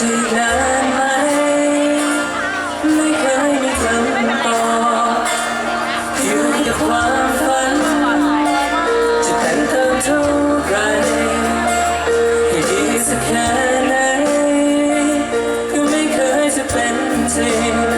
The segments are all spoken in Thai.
ที่นานไหม ไม่เคยมีคำตอบอยู่กับความฝัน จะแต่เติท่าไรให้ดีสักแค่ไหนก็ไม่เคยจะเป็นจริง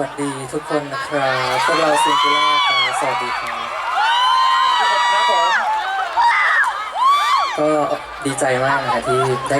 วัสดีทุกคนนะครับพวกเราซิงคูล่าครับสวัสดีครับ ครับผม ก็ดีใจมากนะที่ได้